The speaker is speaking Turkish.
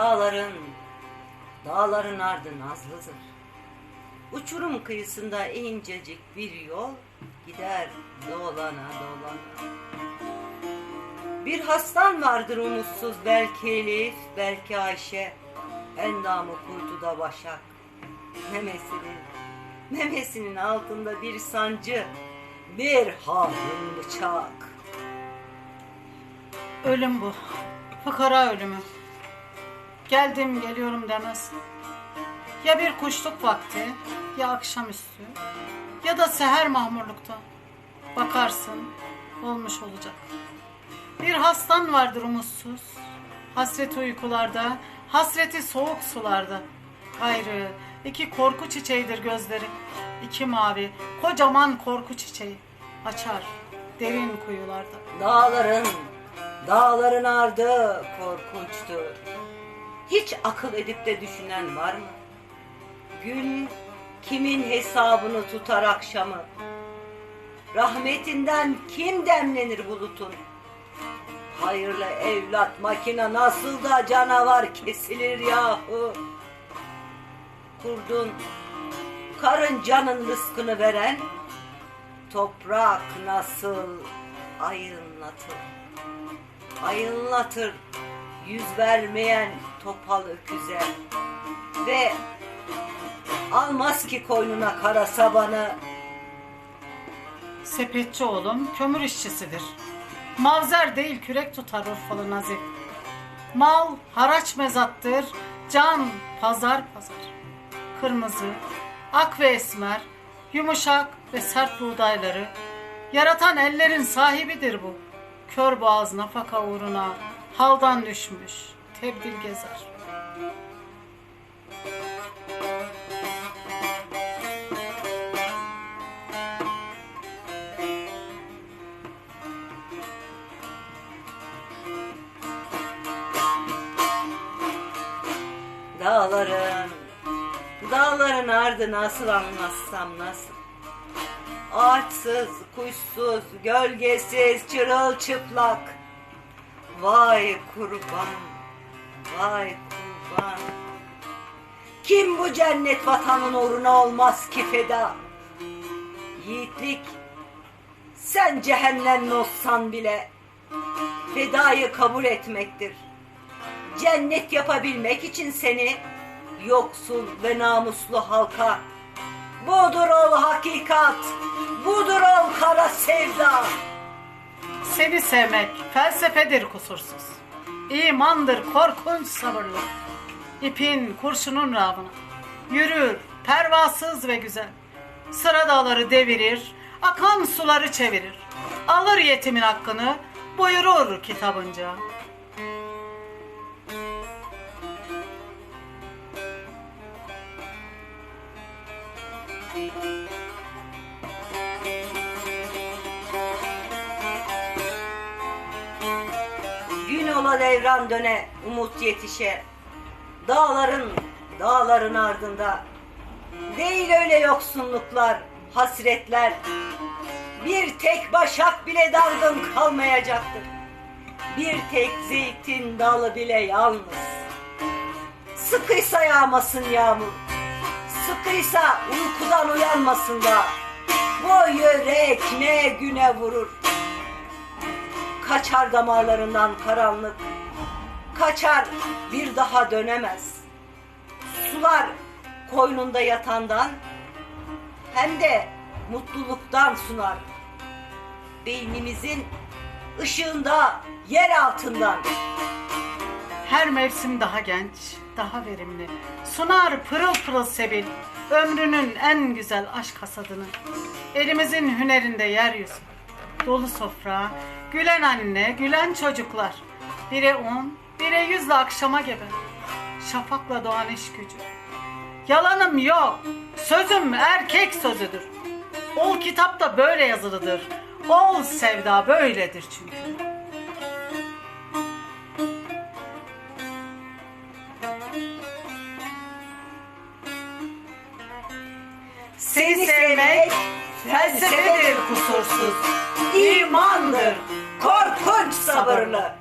Dağların, dağların ardı nazlıdır. Uçurum kıyısında incecik bir yol gider dolana dolana. Bir hastan vardır umutsuz belki Elif, belki Ayşe. Endamı kuytuda başak. Memesinin, memesinin altında bir sancı, bir harun bıçak. Ölüm bu. Fıkara ölümü. Geldim geliyorum demez. Ya bir kuşluk vakti, ya akşamüstü, ya da seher mahmurlukta. Bakarsın, olmuş olacak. Bir hastan vardır umutsuz, hasreti uykularda, hasreti soğuk sularda. Gayrı iki korku çiçeğidir gözleri, iki mavi, kocaman korku çiçeği. Açar derin kuyularda. Dağların, dağların ardı korkunçtur. Hiç akıl edip de düşünen var mı? Gül kimin hesabını tutar akşamı? Rahmetinden kim demlenir bulutun? Hayırlı evlat makine nasıl da canavar kesilir yahu? Kurdun, karıncanın rızkını veren Toprak nasıl ayınlatır? Ayınlatır yüz vermeyen topal öküze ve almaz ki koynuna kara sabanı. Sepetçi oğlum kömür işçisidir. Mavzer değil kürek tutar Urfalı Nazif. Mal haraç mezattır, can pazar pazar. Kırmızı, ak ve esmer, yumuşak ve sert buğdayları. Yaratan ellerin sahibidir bu. Kör boğaz nafaka uğruna haldan düşmüş, tebdil gezer. Dağların, dağların ardı nasıl anlatsam nasıl? Ağaçsız, kuşsuz, gölgesiz, çırılçıplak. Vay kurban, vay kurban. Kim bu cennet vatanın uğruna olmaz ki feda? Yiğitlik, sen cehennemli olsan bile fedayı kabul etmektir cennet yapabilmek için seni yoksul ve namuslu halka budur ol hakikat budur ol kara sevda Seni sevmek felsefedir kusursuz. İmandır korkunç sabırlı. İpin kurşunun rağbına. Yürür pervasız ve güzel. Sıra dağları devirir, akan suları çevirir. Alır yetimin hakkını, buyurur kitabınca. gün ola devran döne umut yetişe. Dağların dağların ardında. Değil öyle yoksunluklar hasretler. Bir tek başak bile dargın kalmayacaktır. Bir tek zeytin dalı bile yalnız. Sıkıysa yağmasın yağmur. Sıkıysa uykudan uyanmasın da. Bu yürek ne güne vurur Kaçar damarlarından karanlık Kaçar bir daha dönemez Sular koynunda yatandan Hem de mutluluktan sunar Beynimizin ışığında yer altından Her mevsim daha genç, daha verimli. Sunar pırıl pırıl sebil, ömrünün en güzel aşk hasadını. Elimizin hünerinde yeryüzü. Dolu sofra, gülen anne, gülen çocuklar. Bire on, bire yüzle akşama gebe. Şafakla doğan iş gücü. Yalanım yok, sözüm erkek sözüdür. Ol kitapta böyle yazılıdır. Ol sevda böyledir çünkü. Seni sevmek felsefedir kusursuz imandır korkunç sabırlı